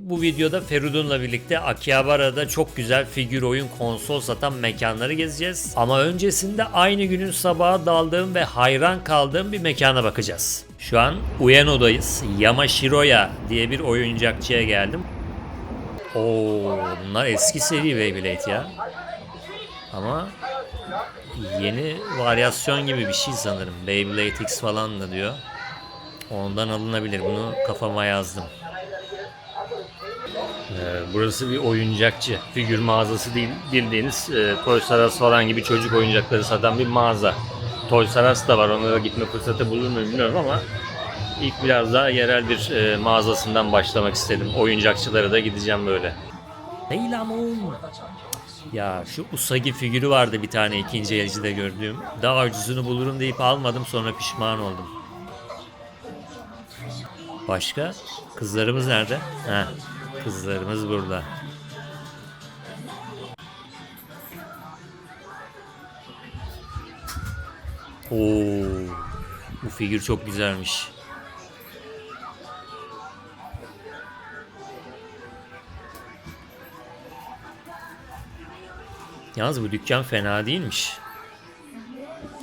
Bu videoda Feridun'la birlikte Akihabara'da çok güzel figür oyun konsol satan mekanları gezeceğiz. Ama öncesinde aynı günün sabahı daldığım ve hayran kaldığım bir mekana bakacağız. Şu an Ueno'dayız. Yamashiroya diye bir oyuncakçıya geldim. Oo, bunlar eski seri Beyblade ya. Ama yeni varyasyon gibi bir şey sanırım. Beyblade X falan da diyor. Ondan alınabilir. Bunu kafama yazdım. Ee, burası bir oyuncakçı. Figür mağazası değil. Bildiğiniz e, Toys R Us falan gibi çocuk oyuncakları satan bir mağaza. Toys R Us da var. Ona da gitme fırsatı bulur mu bilmiyorum ama ilk biraz daha yerel bir e, mağazasından başlamak istedim. Oyuncakçılara da gideceğim böyle. Ama ya şu Usagi figürü vardı bir tane ikinci elcide gördüğüm. Daha ucuzunu bulurum deyip almadım sonra pişman oldum. Başka? Kızlarımız nerede? Ha, kızlarımız burada. Oo, bu figür çok güzelmiş. Yalnız bu dükkan fena değilmiş.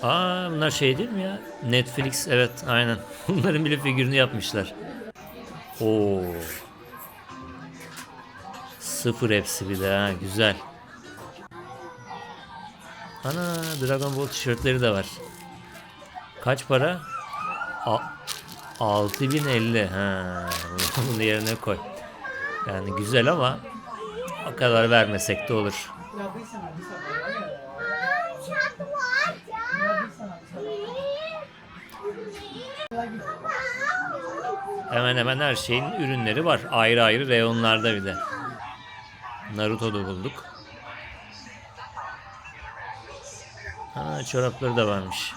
Aa bunlar şey değil mi ya? Netflix evet aynen. Bunların bile figürünü yapmışlar. Oo. Sıfır hepsi bir de ha güzel. Ana Dragon Ball tişörtleri de var. Kaç para? A 6050 ha. Bunu yerine koy. Yani güzel ama o kadar vermesek de olur. Hemen hemen her şeyin ürünleri var. Ayrı ayrı reyonlarda bir de. Naruto'da bulduk. Ha, çorapları da varmış.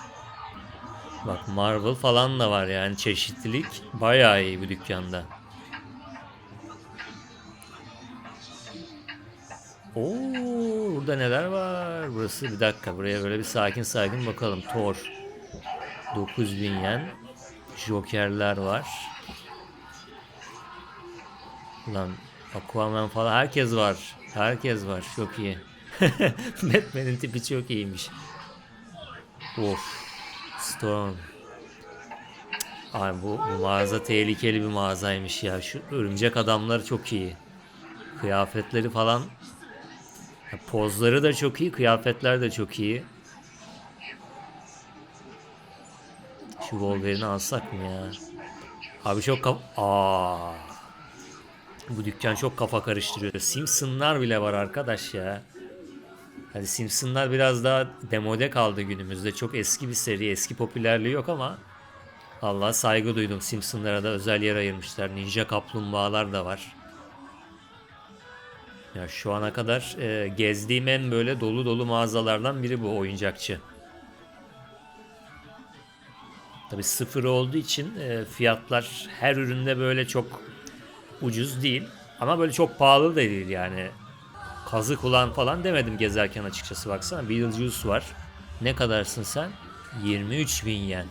Bak Marvel falan da var yani çeşitlilik bayağı iyi bu dükkanda. Oo, burada neler var? Burası bir dakika buraya böyle bir sakin sakin bakalım. Thor 9000 yen. Jokerler var. Lan Aquaman falan herkes var. Herkes var. Çok iyi. Batman'in tipi çok iyiymiş. Of. Storm. Ay bu, bu mağaza tehlikeli bir mağazaymış ya. Şu örümcek adamlar çok iyi. Kıyafetleri falan. Ya Pozları da çok iyi, kıyafetler de çok iyi. Şu Wolverine'i alsak mı ya? Abi çok kaf... Aa. Bu dükkan çok kafa karıştırıyor. Simpsonlar bile var arkadaş ya. Hadi Simpsonlar biraz daha demode kaldı günümüzde. Çok eski bir seri, eski popülerliği yok ama Allah saygı duydum. Simpsonlara da özel yer ayırmışlar. Ninja kaplumbağalar da var. Ya şu ana kadar e, gezdiğim en böyle dolu dolu mağazalardan biri bu oyuncakçı. Tabi sıfır olduğu için e, fiyatlar her üründe böyle çok ucuz değil. Ama böyle çok pahalı da değil yani. Kazık ulan falan demedim gezerken açıkçası baksana. Beetlejuice var. Ne kadarsın sen? 23 bin yen.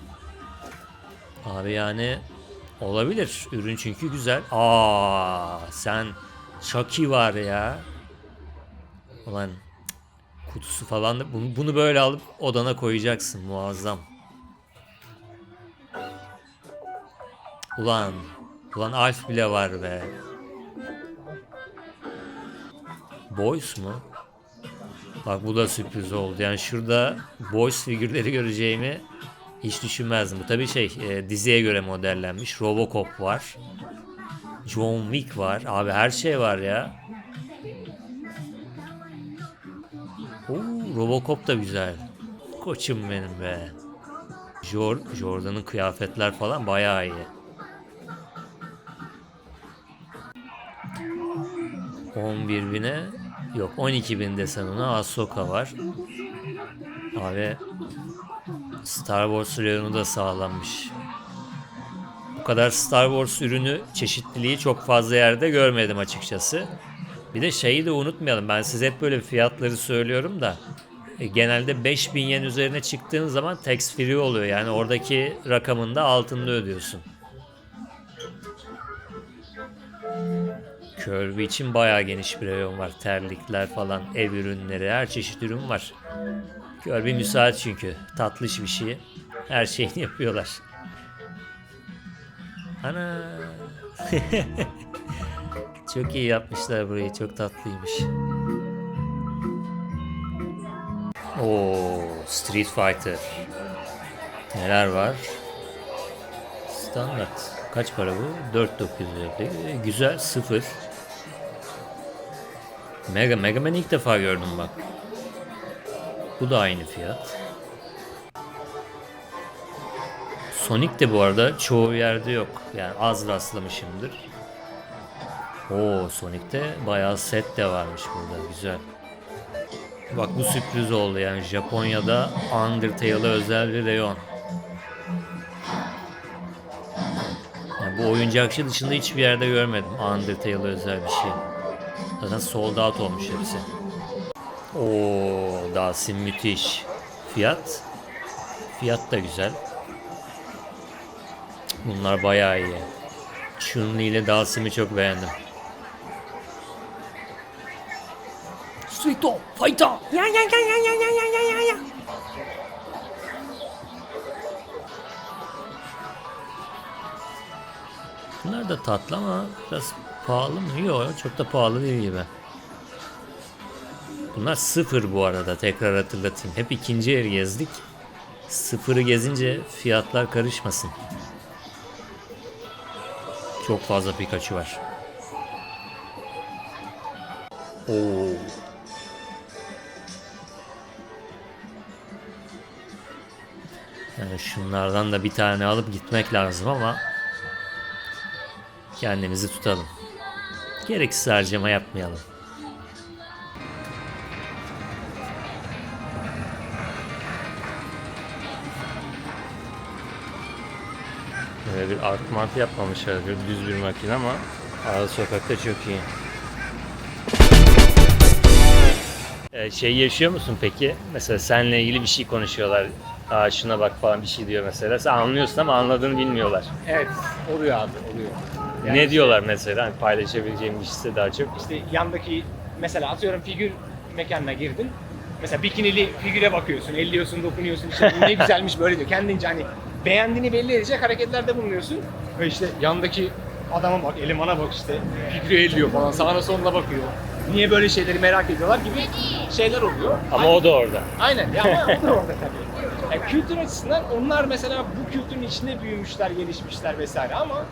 Abi yani olabilir. Ürün çünkü güzel. Aa sen Chucky var ya. Ulan kutusu falan da bunu, bunu böyle alıp odana koyacaksın muazzam. Ulan ulan Alf bile var be. Boys mu? Bak bu da sürpriz oldu. Yani şurada Boys figürleri göreceğimi hiç düşünmezdim. Bu tabii şey e, diziye göre modellenmiş. Robocop var. John Wick var. Abi her şey var ya. Oo, Robocop da güzel. Koçum benim be. Jor Jordan'ın kıyafetler falan bayağı iyi. 11 bine yok 12 bin desen ona Ahsoka var. Abi Star Wars reyonu da sağlanmış. Bu kadar Star Wars ürünü çeşitliliği çok fazla yerde görmedim açıkçası. Bir de şeyi de unutmayalım. Ben size hep böyle fiyatları söylüyorum da e, genelde 5000 yen üzerine çıktığın zaman tax free oluyor. Yani oradaki rakamın da altında ödüyorsun. Kirby için bayağı geniş bir reyon var. Terlikler falan, ev ürünleri, her çeşit ürün var. Kirby müsait çünkü. Tatlış bir şey. Her şeyini yapıyorlar. Ana. çok iyi yapmışlar burayı. Çok tatlıymış. Oo, Street Fighter. Neler var? Standart. Kaç para bu? 4950. Ee, Güzel. Sıfır. Mega Mega Man ilk defa gördüm bak. Bu da aynı fiyat. Sonic de bu arada çoğu yerde yok. Yani az rastlamışımdır. Oo Sonic'te bayağı set de varmış burada. Güzel. Bak bu sürpriz oldu yani Japonya'da Undertale'a özel bir reyon. Yani bu oyuncakçı dışında hiçbir yerde görmedim Undertale'a özel bir şey. Zaten sold out olmuş hepsi. Oo, Dasim müthiş. Fiyat? Fiyat da güzel. Bunlar bayağı iyi. Chun-Li ile Dasim'i çok beğendim. Of Fighter! Ya ya ya ya ya ya ya ya ya ya. Bunlar da tatlı ama biraz pahalı mı? Yok çok da pahalı değil gibi. Bunlar sıfır bu arada tekrar hatırlatayım. Hep ikinci el gezdik. Sıfırı gezince fiyatlar karışmasın. Çok fazla Pikachu var. Oo. Yani şunlardan da bir tane alıp gitmek lazım ama kendimizi tutalım. Gereksiz harcama yapmayalım. Böyle bir art mart yapmamışlar. Böyle düz bir makine ama ara sokakta çok iyi. Ee, şey yaşıyor musun peki? Mesela seninle ilgili bir şey konuşuyorlar. Aa şuna bak falan bir şey diyor mesela. Sen anlıyorsun ama anladığını bilmiyorlar. Evet oluyor abi oluyor. Ne diyorlar mesela? Hani paylaşabileceğim bir şeyse daha çok. İşte yandaki mesela atıyorum figür mekanına girdin. Mesela bikinili figüre bakıyorsun, elliyorsun, dokunuyorsun. İşte bu ne güzelmiş böyle diyor. Kendince hani beğendiğini belli edecek hareketlerde bulunuyorsun. Ve işte yandaki adama bak, elemana bak işte. Figürü elliyor falan, sağına soluna bakıyor. Niye böyle şeyleri merak ediyorlar gibi şeyler oluyor. Ama o da orada. Aynen ya ama o da orada tabii. Yani kültür açısından onlar mesela bu kültürün içinde büyümüşler, gelişmişler vesaire ama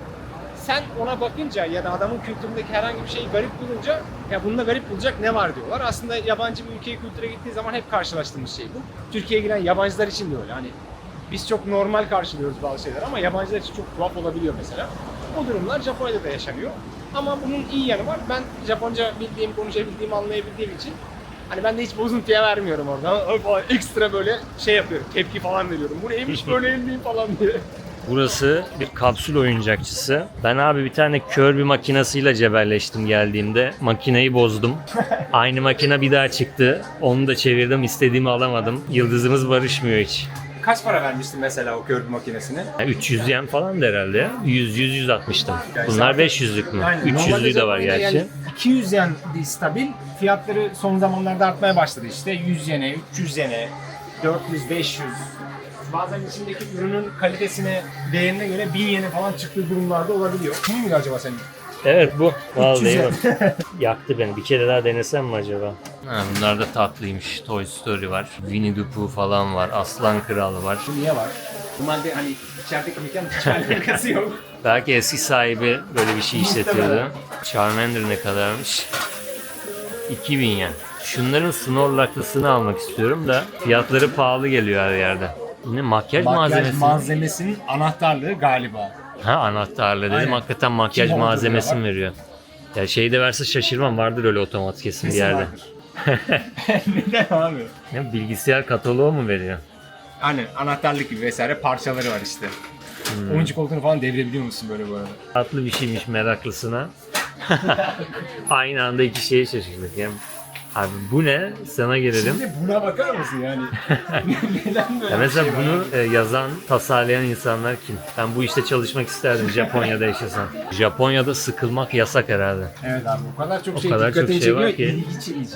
sen ona bakınca ya da adamın kültüründeki herhangi bir şeyi garip bulunca ya bunda garip bulacak ne var diyorlar. Aslında yabancı bir ülkeye kültüre gittiği zaman hep karşılaştığımız şey bu. Türkiye'ye giren yabancılar için de öyle. Hani biz çok normal karşılıyoruz bazı şeyler ama yabancılar için çok tuhaf olabiliyor mesela. O durumlar Japonya'da da yaşanıyor. Ama bunun iyi yanı var. Ben Japonca bildiğim, konuşabildiğim, anlayabildiğim için Hani ben de hiç bozuntuya vermiyorum orada. Ekstra böyle şey yapıyorum, tepki falan veriyorum. Bu neymiş böyle elmeyeyim falan diye. Burası bir kapsül oyuncakçısı. Ben abi bir tane Kirby makinasıyla cebelleştim geldiğimde. Makineyi bozdum. Aynı makine bir daha çıktı. Onu da çevirdim. istediğimi alamadım. Yıldızımız barışmıyor hiç. Kaç para vermiştin mesela o Kirby makinesine? Yani 300 yen falan da herhalde ya. 100 100 100 atmıştım. Bunlar 500'lük mü? Aynen. 300'lü de var Normalde gerçi. Yani 200 yen bir stabil. Fiyatları son zamanlarda artmaya başladı işte. 100 yene, 300 yene, 400, 500. Bazen içindeki ürünün kalitesine, değerine göre 1000 yene falan çıktığı durumlarda olabiliyor. Bu muydu acaba senin? Evet bu. Vallahi 300 bak. Yaktı beni. Bir kere daha denesem mi acaba? Ha, bunlar da tatlıymış. Toy Story var. Winnie the Pooh falan var. Aslan Kralı var. Bu niye var? Normalde hani içerideki mekan hiç alakası yok. Belki eski sahibi böyle bir şey işletiyordu. Charmander ne kadarmış? 2000 yen. Şunların Snorlaklısını almak istiyorum da fiyatları pahalı geliyor her yerde. Yine makyaj, malzemesi. malzemesinin anahtarlığı galiba. ha anahtarlı dedim. Aynen. Hakikaten makyaj Kim olduğu malzemesi bile mi var. veriyor? Ya şey de verse şaşırmam. Vardır öyle otomat kesin bir Kesin yerde. vardır. Neden abi? Ne bilgisayar kataloğu mu veriyor? Aynen anahtarlık gibi vesaire parçaları var işte. Hmm. Oyuncu koltuğunu falan devirebiliyor musun böyle bu arada? Tatlı bir şeymiş meraklısına. Aynı anda iki şeye şaşırdık. Hem Abi bu ne? Sana gelelim. Şimdi buna bakar mısın yani? Neden böyle Ya mesela şey var? bunu e, yazan, tasarlayan insanlar kim? Ben bu işte çalışmak isterdim Japonya'da yaşasam. Japonya'da sıkılmak yasak herhalde. Evet abi o kadar çok O şey kadar çok dikkatini şey var çekiyor ki. ilgi çekici.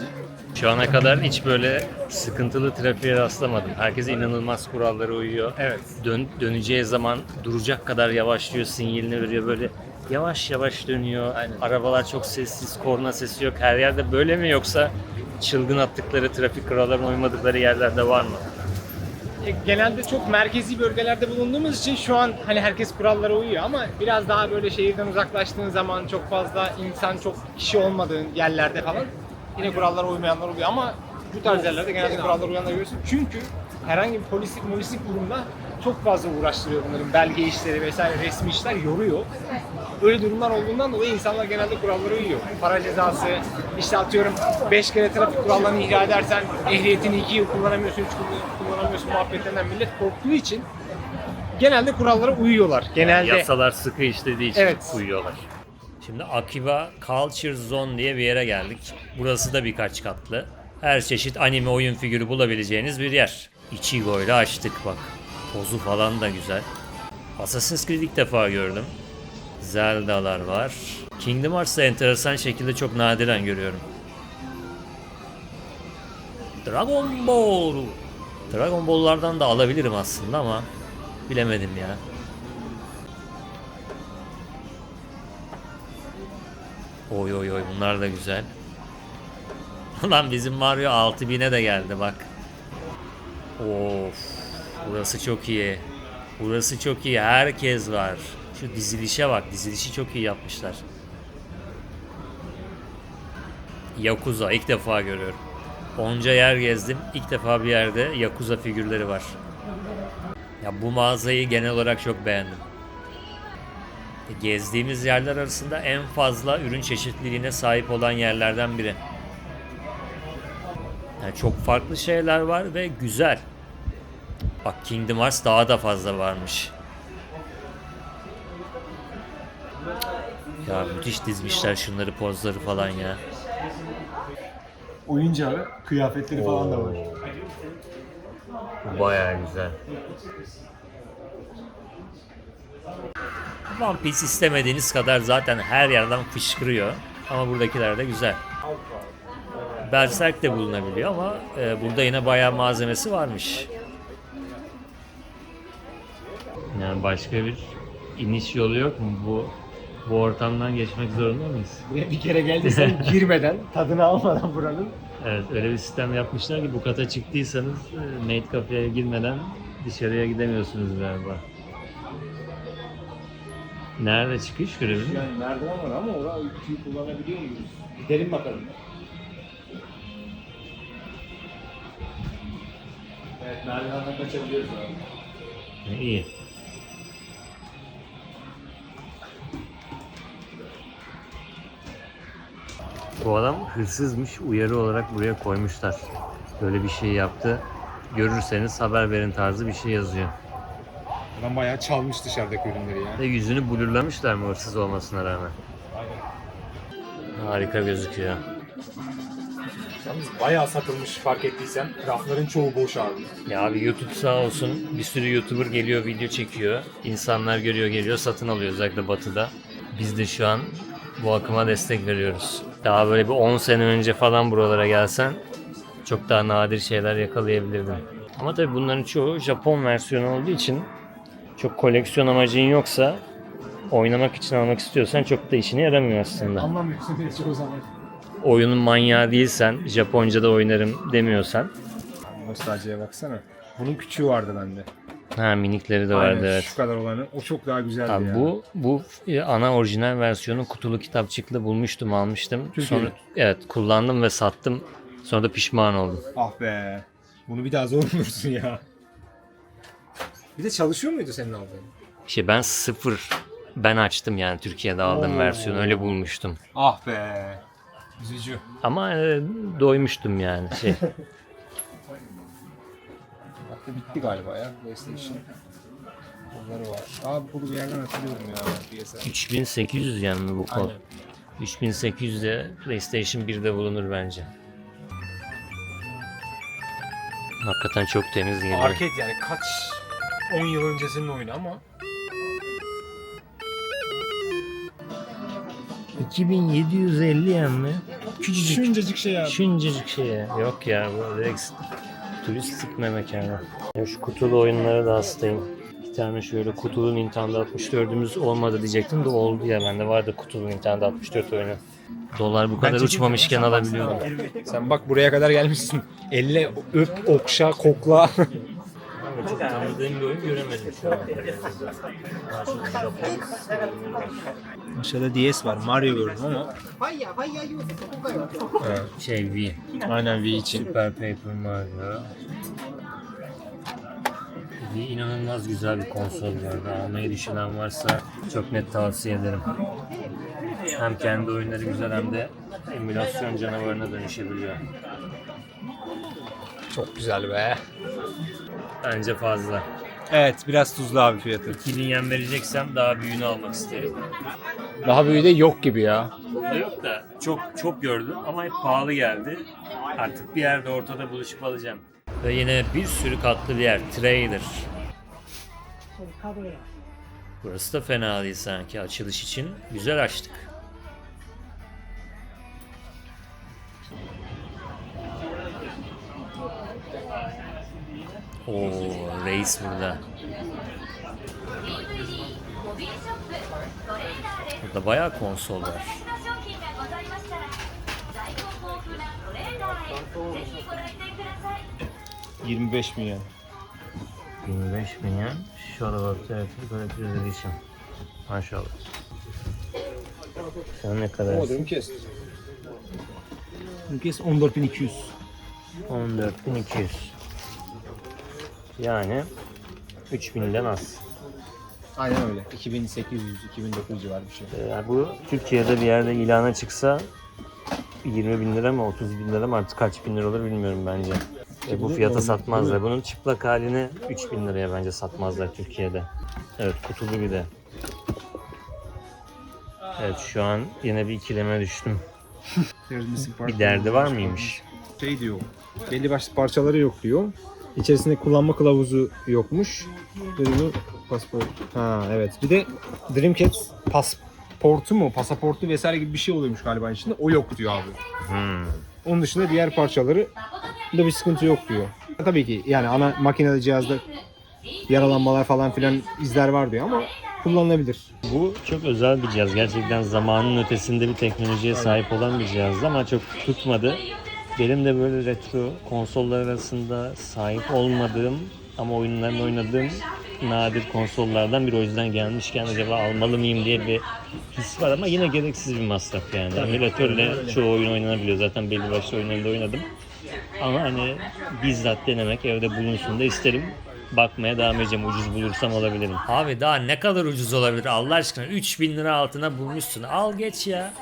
Şu ana kadar hiç böyle sıkıntılı trafiğe rastlamadım. Herkes inanılmaz kurallara uyuyor. Evet. Dön, döneceği zaman duracak kadar yavaşlıyor, sinyalini veriyor böyle yavaş yavaş dönüyor. Arabalar çok sessiz, korna sesi yok. Her yerde böyle mi yoksa çılgın attıkları trafik kurallarına uymadıkları yerlerde var mı? E, genelde çok merkezi bölgelerde bulunduğumuz için şu an hani herkes kurallara uyuyor ama biraz daha böyle şehirden uzaklaştığın zaman çok fazla insan çok kişi olmadığın yerlerde falan yine kurallara uymayanlar oluyor ama bu tarz yerlerde genelde kurallara uyanlar görüyorsun. Çünkü herhangi bir polislik molislik durumda çok fazla uğraştırıyor bunların belge işleri vesaire resmi işler yoruyor. Öyle durumlar olduğundan dolayı insanlar genelde kurallara uyuyor. Para cezası, işte atıyorum 5 kere trafik kurallarını ihlal edersen ehliyetini 2 yıl kullanamıyorsun, 3 yıl kullanamıyorsun muhabbetlerinden millet korktuğu için genelde kurallara uyuyorlar. Genelde. Yasalar sıkı işlediği için Evet. uyuyorlar. Şimdi Akiba Culture Zone diye bir yere geldik. Burası da birkaç katlı. Her çeşit anime oyun figürü bulabileceğiniz bir yer. Ichigo ile açtık bak. Pozu falan da güzel. Assassin's Creed ilk defa gördüm. Zelda'lar var. Kingdom Hearts'ta enteresan şekilde çok nadiren görüyorum. Dragon Ball. Dragon Ball'lardan da alabilirim aslında ama bilemedim ya. Oy oy oy bunlar da güzel. Lan bizim Mario 6000'e de geldi bak. Of. Burası çok iyi. Burası çok iyi. Herkes var. Şu dizilişe bak. Dizilişi çok iyi yapmışlar. Yakuza ilk defa görüyorum. Onca yer gezdim. İlk defa bir yerde Yakuza figürleri var. Ya bu mağazayı genel olarak çok beğendim. Gezdiğimiz yerler arasında en fazla ürün çeşitliliğine sahip olan yerlerden biri. Yani çok farklı şeyler var ve güzel. Bak Kingdom Hearts daha da fazla varmış. Ya müthiş dizmişler şunları pozları falan ya. Oyuncağı, kıyafetleri falan da var. Bu bayağı güzel. One Piece istemediğiniz kadar zaten her yerden fışkırıyor. Ama buradakiler de güzel. Berserk de bulunabiliyor ama e, burada yine bayağı malzemesi varmış. Yani başka bir iniş yolu yok mu? Bu bu ortamdan geçmek zorunda mıyız? Buraya bir kere geldiysen girmeden, tadını almadan buranın Evet öyle bir sistem yapmışlar ki bu kata çıktıysanız e, Maid Cafe'ye girmeden dışarıya gidemiyorsunuz galiba. Nerede çıkış görebilir miyim? yani merdiven var ama orada ütüyü kullanabiliyor muyuz? Gidelim bakalım. Evet, merdivenden kaçabiliyoruz abi. İyi. Bu adam hırsızmış uyarı olarak buraya koymuşlar. Böyle bir şey yaptı. Görürseniz haber verin tarzı bir şey yazıyor. Adam bayağı çalmış dışarıdaki ürünleri ya. Ve yüzünü blurlamışlar mı hırsız olmasına rağmen. Aynen. Harika gözüküyor. Yalnız bayağı satılmış fark ettiysen. Rafların çoğu boş abi. Ya abi YouTube sağ olsun bir sürü YouTuber geliyor video çekiyor. İnsanlar görüyor geliyor satın alıyor özellikle batıda. Biz de şu an bu akıma destek veriyoruz. Daha böyle bir 10 sene önce falan buralara gelsen çok daha nadir şeyler yakalayabilirdin. Ama tabii bunların çoğu Japon versiyonu olduğu için çok koleksiyon amacın yoksa oynamak için almak istiyorsan çok da işine yaramıyor aslında. Anlamıyorsun bile çoğu zaman. Oyunun manyağı değilsen, Japonca'da oynarım demiyorsan Nostaljiye baksana. Bunun küçüğü vardı bende. Ha minikleri de vardı Aynen, evet. Şu kadar olanı. O çok daha güzeldi Abi ya. bu bu e, ana orijinal versiyonu kutulu kitapçıklı bulmuştum, almıştım. Türkiye'de. Sonra evet kullandım ve sattım. Sonra da pişman oldum. Ah be. Bunu bir daha zor bulursun ya. Bir de çalışıyor muydu senin aldığın? İşte ben sıfır ben açtım yani Türkiye'de aldığım Oo. versiyonu öyle bulmuştum. Ah be. Üzücü. Ama e, doymuştum yani şey. Da bitti galiba ya PlayStation. Onları var. Abi bunu bir yerden hatırlıyorum ya PSN. 3800 yani mi bu kod? Aynen. 3800 de PlayStation 1'de bulunur bence. Hakikaten çok temiz geliyor. Arcade yani kaç 10 yıl öncesinin oyunu ama 2750 yen mi? Küçücük. şuncacık şey abi. Şuncacık şeye. Yok ya bu direkt turistik me mekanı. Ya şu kutulu oyunlara da hastayım. Bir tane şöyle kutulu Nintendo 64'ümüz olmadı diyecektim de oldu ya bende vardı kutulu Nintendo 64 oyunu. Dolar bu kadar uçmamışken alabiliyorum. Sen bak buraya kadar gelmişsin. Elle öp, okşa, kokla. Çok tanıdığım bir oyun göremedim şu an. Aşağıda DS var. Mario gördüm ama. Şey Wii. Aynen Wii için. Super Paper Mario. Bir inanılmaz güzel bir konsol vardı. Almayı düşünen varsa çok net tavsiye ederim. Hem kendi oyunları güzel hem de emülasyon canavarına dönüşebiliyor. Çok güzel be. Bence fazla. Evet biraz tuzlu abi fiyatı. 2000 yen vereceksem daha büyüğünü almak isterim. Daha büyüğü de yok gibi ya. Burada yok da çok çok gördüm ama hep pahalı geldi. Artık bir yerde ortada buluşup alacağım. Ve yine bir sürü katlı bir yer. Trader. Burası da fena değil sanki açılış için. Güzel açtık. Oo reis burada. Burada bayağı konsol var. ...25 milyon. 25 milyon şarabı tarafı görebiliriz için. Maşallah. Sen ne kadar? Ama diyorum kes. Kes 14.200. 14.200. Yani 3000'den az. Aynen öyle. 2800 2900 civarı bir şey. Ee, bu Türkiye'de bir yerde ilana çıksa 20 bin lira mı 30 bin lira mı artık kaç bin lira olur bilmiyorum bence. E, bu fiyata satmazlar. Bunun çıplak halini 3 bin liraya bence satmazlar Türkiye'de. Evet kutulu bir de. Evet şu an yine bir ikileme düştüm. Bir derdi var mıymış? Şey diyor. Belli başlı parçaları yok diyor. İçerisinde kullanma kılavuzu yokmuş. Ürünü pasport. Ha evet. Bir de Dreamcast pasportu mu, pasaportu vesaire gibi bir şey oluyormuş galiba içinde. O yok diyor abi. Hmm. Onun dışında diğer parçaları da bir sıkıntı yok diyor. Tabii ki yani ana makineli cihazda yaralanmalar falan filan izler var diyor ama kullanılabilir. Bu çok özel bir cihaz. Gerçekten zamanın ötesinde bir teknolojiye sahip olan bir cihazdı ama çok tutmadı. Benim de böyle retro konsollar arasında sahip olmadığım ama oyunlarını oynadığım nadir konsollardan biri. O yüzden gelmişken acaba almalı mıyım diye bir his var ama yine gereksiz bir masraf yani. Emülatörle çoğu oyun oynanabiliyor. Zaten belli başlı oyunlarında oynadım. Ama hani bizzat denemek evde bulunsun da isterim. Bakmaya devam edeceğim. Ucuz bulursam alabilirim. Abi daha ne kadar ucuz olabilir Allah aşkına? 3000 lira altına bulmuşsun. Al geç ya.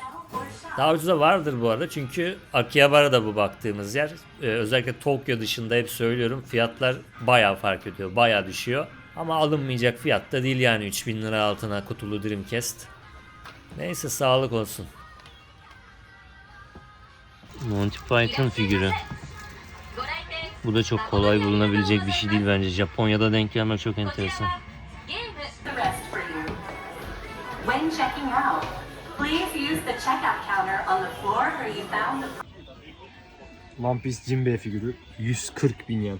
Daha ucuza vardır bu arada çünkü Akihabara'da bu baktığımız yer. Ee, özellikle Tokyo dışında hep söylüyorum fiyatlar bayağı fark ediyor. Bayağı düşüyor. Ama alınmayacak fiyat da değil yani 3000 lira altına kutulu Dreamcast. Neyse sağlık olsun. Monty Python figürü. Bu da çok kolay bulunabilecek bir şey değil bence. Japonya'da denk gelmek çok enteresan. Please use the checkout counter on the floor where you found the One Piece Jinbe figürü 140 bin yen.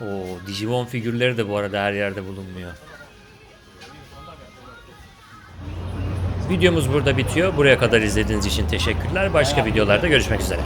Oo, Digimon figürleri de bu arada her yerde bulunmuyor. Videomuz burada bitiyor. Buraya kadar izlediğiniz için teşekkürler. Başka videolarda görüşmek üzere.